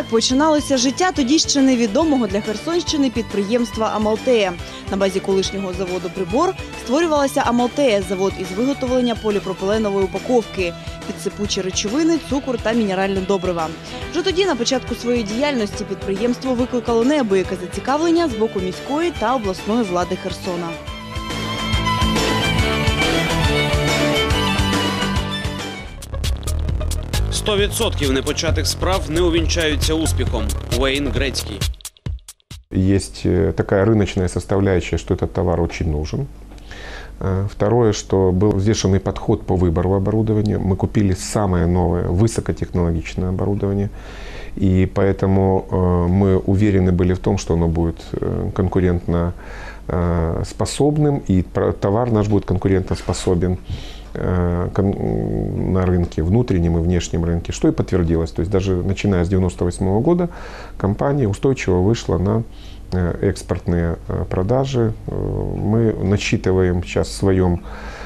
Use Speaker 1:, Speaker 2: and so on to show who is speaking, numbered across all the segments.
Speaker 1: так починалося життя тоді ще невідомого для Херсонщини підприємства Амалтея. На базі колишнього заводу Прибор створювалася Амалтея, завод із виготовлення поліпропиленової упаковки, підсипучі речовини, цукор та мінеральне добрива. Вже тоді, на початку своєї діяльності, підприємство викликало неабияке зацікавлення з боку міської та обласної влади Херсона.
Speaker 2: Сто відсотків непочатих справ не увінчаються успіхом. Уейн Грецький.
Speaker 3: Есть э, такая рыночная составляющая, что этот товар очень нужен. Э, Второе, что был взвешенный подход по выбору оборудования. Мы купили самое новое, высокотехнологичное оборудование. И поэтому э, мы уверены были в том, что оно будет э, конкурентно э, способным, и про- товар наш будет конкурентоспособен э, кон- м, на рынке, внутреннем и внешнем рынке, что и подтвердилось. То есть даже начиная с 1998 года компания устойчиво вышла на э, экспортные э, продажи. Э, Мы насчитываем сейчас в своем э,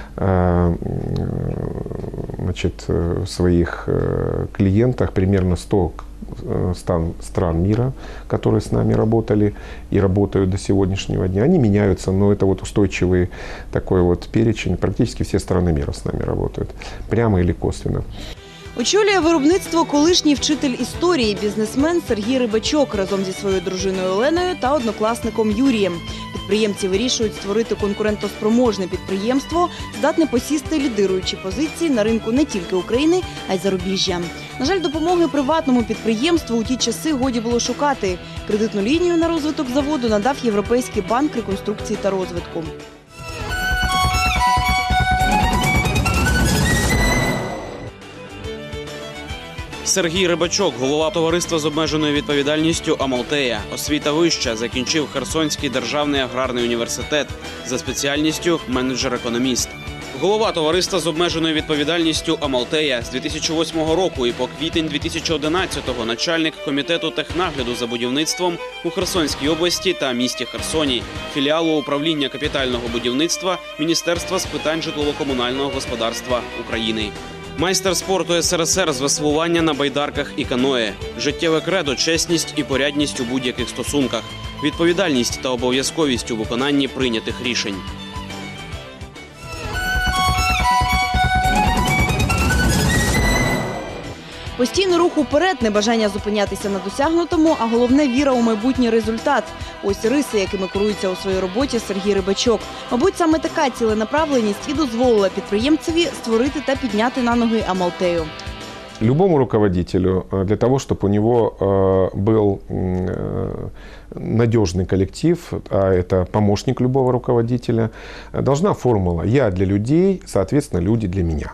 Speaker 3: значит, э, своих э, клиентах примерно 100 э, стан, стран мира, которые с нами работали и работают до сегодняшнего дня. Они меняются, но это вот устойчивый такой вот перечень. Практически все страны мира с нами работают, прямо или косвенно.
Speaker 1: Очолює виробництво колишній вчитель історії, бізнесмен Сергій Рибачок разом зі своєю дружиною Оленою та однокласником Юрієм. Підприємці вирішують створити конкурентоспроможне підприємство, здатне посісти лідируючі позиції на ринку не тільки України, а й зарубіжжя. На жаль, допомоги приватному підприємству у ті часи годі було шукати. Кредитну лінію на розвиток заводу надав Європейський банк реконструкції та розвитку.
Speaker 2: Сергій Рибачок, голова товариства з обмеженою відповідальністю Амалтея, освіта вища, закінчив Херсонський державний аграрний університет за спеціальністю менеджер-економіст. Голова товариства з обмеженою відповідальністю Амалтея з 2008 року і по квітень 2011-го начальник комітету технагляду за будівництвом у Херсонській області та місті Херсоні, філіалу управління капітального будівництва Міністерства з питань житлово-комунального господарства України. Майстер спорту СРСР з веслування на байдарках і каное, життєве кредо, чесність і порядність у будь-яких стосунках, відповідальність та обов'язковість у виконанні прийнятих рішень.
Speaker 1: Постійний рух уперед, небажання зупинятися на досягнутому, а головне віра у майбутній результат. Ось риси, якими керується у своїй роботі Сергій Рибачок. Мабуть, саме така ціленаправленість і дозволила підприємцеві створити та підняти на ноги Амалтею.
Speaker 3: Любому руководителю э, для того, чтобы у него э, был м, э, надежный коллектив, а это помощник любого руководителя, э, должна формула «я для людей, соответственно, люди для меня».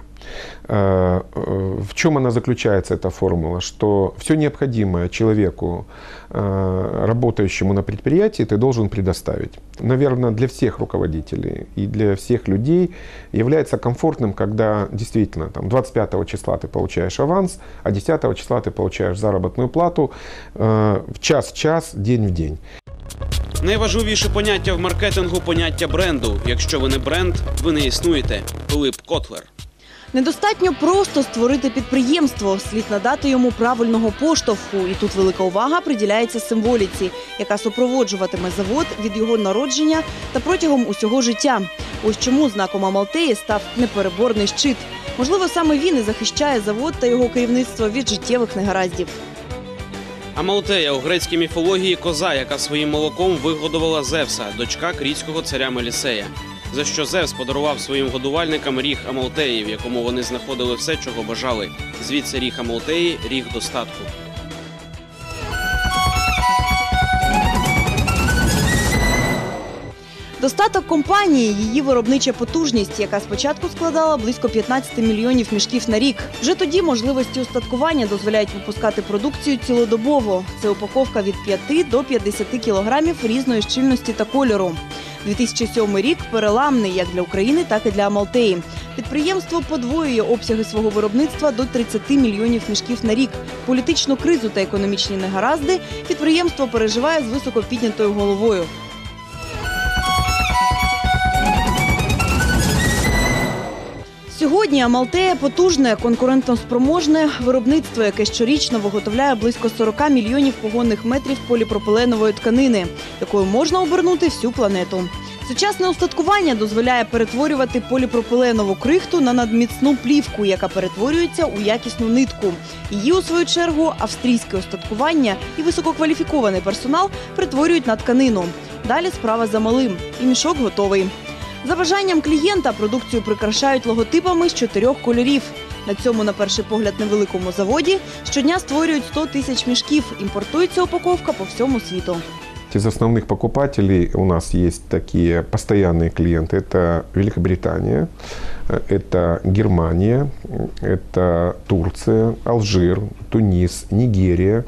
Speaker 3: Э, э, В чем она заключается, эта формула? Что все необходимое человеку, э, работающему на предприятии, ты должен предоставить. Наверное, для всех руководителей и для всех людей является комфортным, когда действительно там, 25 числа ты получаешь аванс, а 10 числа ты получаешь заработную плату э, в час в час, день в день.
Speaker 2: Найважливіше поняття в маркетингу поняття бренду. Якщо ви не бренд, ви не існуєте. Пилип Котлер.
Speaker 1: Недостатньо просто створити підприємство, слід надати йому правильного поштовху. І тут велика увага приділяється символіці, яка супроводжуватиме завод від його народження та протягом усього життя. Ось чому знаком Амалтеї став непереборний щит. Можливо, саме він і захищає завод та його керівництво від життєвих негараздів.
Speaker 2: Амалтея у грецькій міфології коза, яка своїм молоком вигодувала Зевса, дочка крітського царя Мелісея. За що Зевс подарував своїм годувальникам ріг Амалтеї, в якому вони знаходили все, чого бажали. Звідси ріг Амалтеї, ріг достатку.
Speaker 1: Достаток компанії її виробнича потужність, яка спочатку складала близько 15 мільйонів мішків на рік. Вже тоді можливості устаткування дозволяють випускати продукцію цілодобово. Це упаковка від 5 до 50 кілограмів різної щільності та кольору. 2007 рік переламний як для України, так і для Амалтеї. Підприємство подвоює обсяги свого виробництва до 30 мільйонів мішків на рік. Політичну кризу та економічні негаразди підприємство переживає з високо піднятою головою. Сьогодні Амалтея потужне, конкурентноспроможне виробництво, яке щорічно виготовляє близько 40 мільйонів погонних метрів поліпропиленової тканини, якою можна обернути всю планету. Сучасне устаткування дозволяє перетворювати поліпропиленову крихту на надміцну плівку, яка перетворюється у якісну нитку. Її, у свою чергу, австрійське устаткування і висококваліфікований персонал перетворюють на тканину. Далі справа за малим, і мішок готовий. За бажанням клієнта продукцію прикрашають логотипами з чотирьох кольорів. На цьому, на перший погляд, невеликому заводі щодня створюють 100 тисяч мішків. Імпортується упаковка по всьому світу.
Speaker 3: Из основных покупателей у нас есть такие постоянные клиенты. Это Великобритания, это Германия, это Турция, Алжир, Тунис, Нигерия.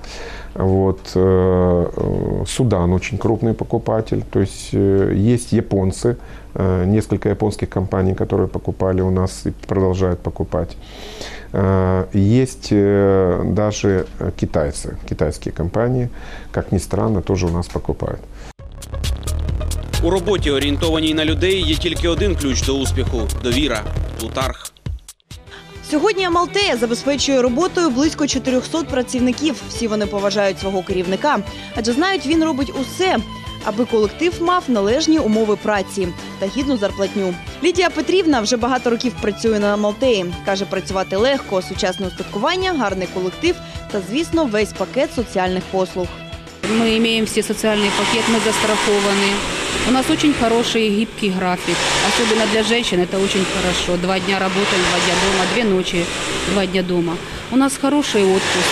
Speaker 3: Вот, э, э, Судан очень крупный покупатель. То есть э, есть японцы, несколько японских компаний, которые покупали у нас и продолжают покупать. Э, Есть э, даже э, китайцы, китайские компании, как ни странно, тоже у нас покупают.
Speaker 2: У роботі, орієнтованій на людей, є тільки один ключ до успіху довіра. Плутарх.
Speaker 1: Сьогодні Амалтея забезпечує роботою близько 400 працівників. Всі вони поважають свого керівника, адже знають, він робить усе, аби колектив мав належні умови праці та гідну зарплатню. Лідія Петрівна вже багато років працює на Амалтеї. каже, працювати легко, сучасне устаткування, гарний колектив та, звісно, весь пакет соціальних послуг.
Speaker 4: Мы имеем все социальный пакет, мы застрахованы. У нас очень хороший и гибкий график. Особенно для женщин это очень хорошо. Два дня работаем, два дня дома, две ночи, два дня дома. У нас хороший отпуск,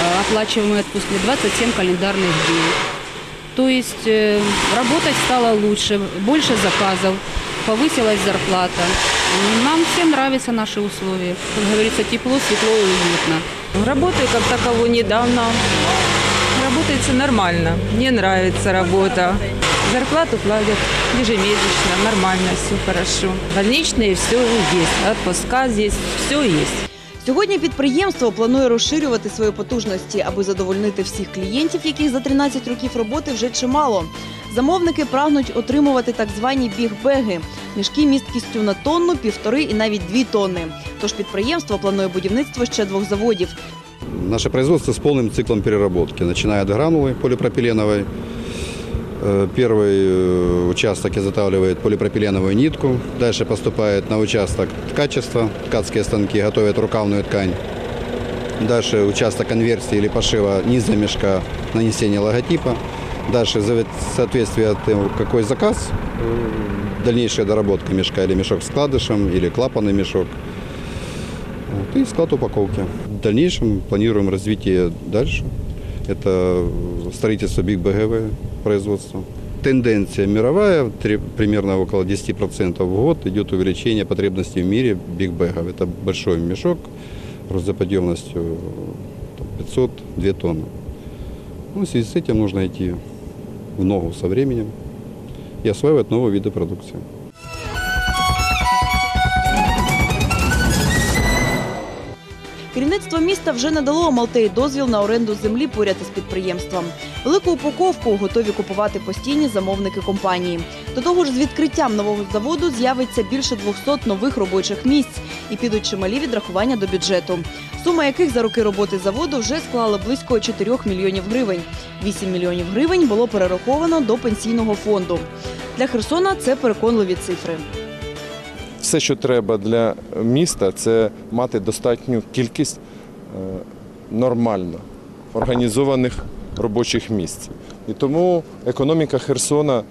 Speaker 4: э, оплачиваемый отпуск на 27 календарных дней. То есть э, работать стало лучше, больше заказов, повысилась зарплата. Нам всем нравятся наши условия. Как говорится, тепло, светло и уютно.
Speaker 5: Работаю как таковой недавно. Работается нормально. Мне нравится работа. Зарплату платят ежемесячно, нормально, все хорошо. Больничные все есть. Отпуска здесь, все есть.
Speaker 1: Сьогодні підприємство планує розширювати свої потужності, аби задовольнити всіх клієнтів, яких за 13 років роботи вже чимало. Замовники прагнуть отримувати так звані бігбеги – мішки місткістю на тонну, півтори і навіть дві тонни. Тож підприємство планує будівництво ще двох заводів.
Speaker 6: Наше производство с полным циклом переработки, начиная от гранулы полипропиленовой. Э, Первый э, участок изготавливает полипропиленовую нитку, дальше поступает на участок ткачества, ткацкие станки готовят рукавную ткань. Дальше участок конверсии или пошива низа мешка, нанесение логотипа. Дальше, в соответствии от того, какой заказ, э, дальнейшая доработка мешка или мешок с вкладышем, или клапанный мешок. Вот, и склад упаковки. В дальнейшем планируем развитие дальше. Это строительство Биг БГВ производства. Тенденция мировая, три- примерно около 10% в год идет увеличение потребностей в мире Биг Бэгов. Это большой мешок грузоподъемностью там, 500-2 тонны. Ну, в связи с этим нужно идти в ногу со временем и осваивать новые виды продукции.
Speaker 1: Керівництво міста вже надало Амалтеї дозвіл на оренду землі поряд із підприємством. Велику упаковку готові купувати постійні замовники компанії. До того ж, з відкриттям нового заводу з'явиться більше 200 нових робочих місць і підуть чималі відрахування до бюджету. Сума яких за роки роботи заводу вже склала близько 4 мільйонів гривень. 8 мільйонів гривень було перераховано до пенсійного фонду. Для Херсона це переконливі цифри.
Speaker 7: Все, що треба для міста, це мати достатню кількість е, нормально організованих робочих місць. І тому економіка Херсона е,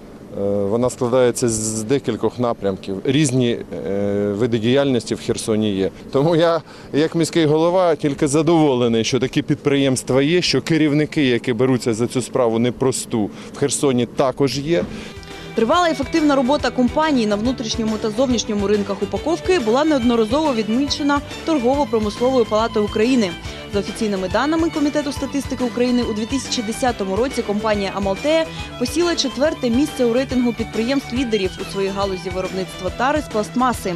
Speaker 7: вона складається з декількох напрямків. Різні е, види діяльності в Херсоні є. Тому я, як міський голова, тільки задоволений, що такі підприємства є, що керівники, які беруться за цю справу непросту, в Херсоні також є.
Speaker 1: Тривала ефективна робота компаній на внутрішньому та зовнішньому ринках упаковки була неодноразово відмічена торгово-промисловою палатою України. За офіційними даними Комітету статистики України, у 2010 році компанія Амалтея посіла четверте місце у рейтингу підприємств-лідерів у своїй галузі виробництва тари з пластмаси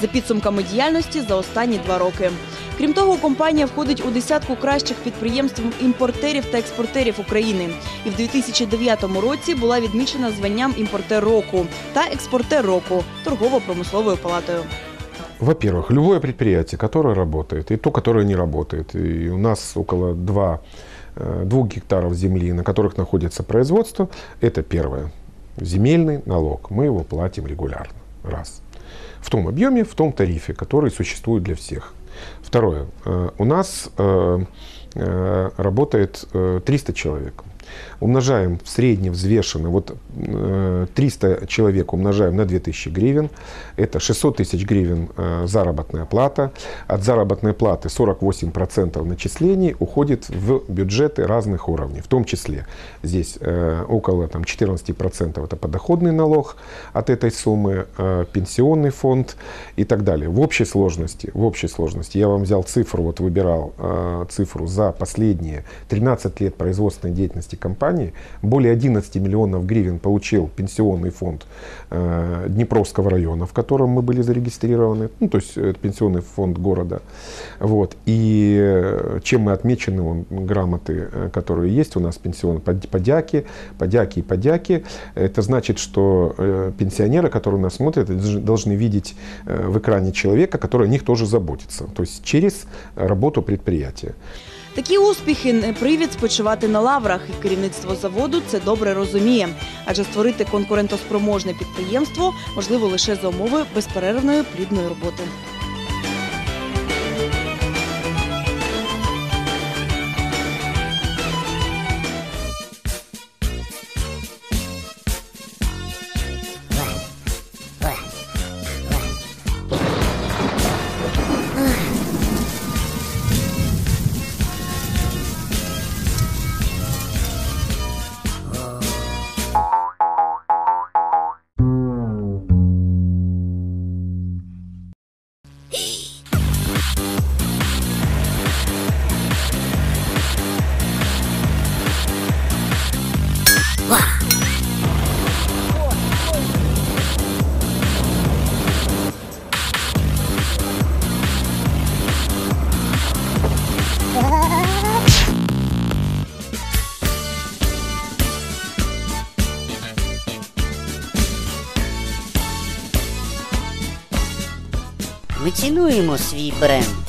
Speaker 1: за підсумками діяльності за останні два роки. Крім того, компанія входить у десятку кращих підприємств імпортерів та експортерів України. І в 2009 році була відмічена званням імпортер року та експортер року торгово-промисловою палатою.
Speaker 3: Во-первых, любое предприятие, которое работает, и то, которое не работает, и у нас около 2, 2 гектаров земли, на которых находится производство, это первое. Земельный налог. Мы его платим регулярно. Раз. В том объеме, в том тарифе, который существует для всех. Второе. Э, У нас э, э, работает э, 300 человек. Умножаем в среднем взвешенно, вот э, 300 человек умножаем на 2000 гривен, это 600 тысяч гривен э, заработная плата. От заработной платы 48% начислений уходит в бюджеты разных уровней, в том числе здесь э, около там, 14% это подоходный налог от этой суммы, э, пенсионный фонд и так далее. В общей сложности, в общей сложности, я вам взял цифру, вот выбирал э, цифру за последние 13 лет производственной деятельности компании, более 11 миллионов гривен получил пенсионный фонд э, Днепровского района, в котором мы были зарегистрированы, ну, то есть это пенсионный фонд города. Вот. И э, чем мы отмечены, он, грамоты, э, которые есть у нас пенсионные, под- подяки, подяки и подяки, это значит, что э, пенсионеры, которые нас смотрят, должны- видеть э, в экране человека, который о них тоже заботится, то есть через работу предприятия.
Speaker 1: Такі успіхи не привід спочивати на лаврах, і керівництво заводу це добре розуміє. Адже створити конкурентоспроможне підприємство можливо лише за умови безперервної плідної роботи.
Speaker 8: Цінуємо свій бренд.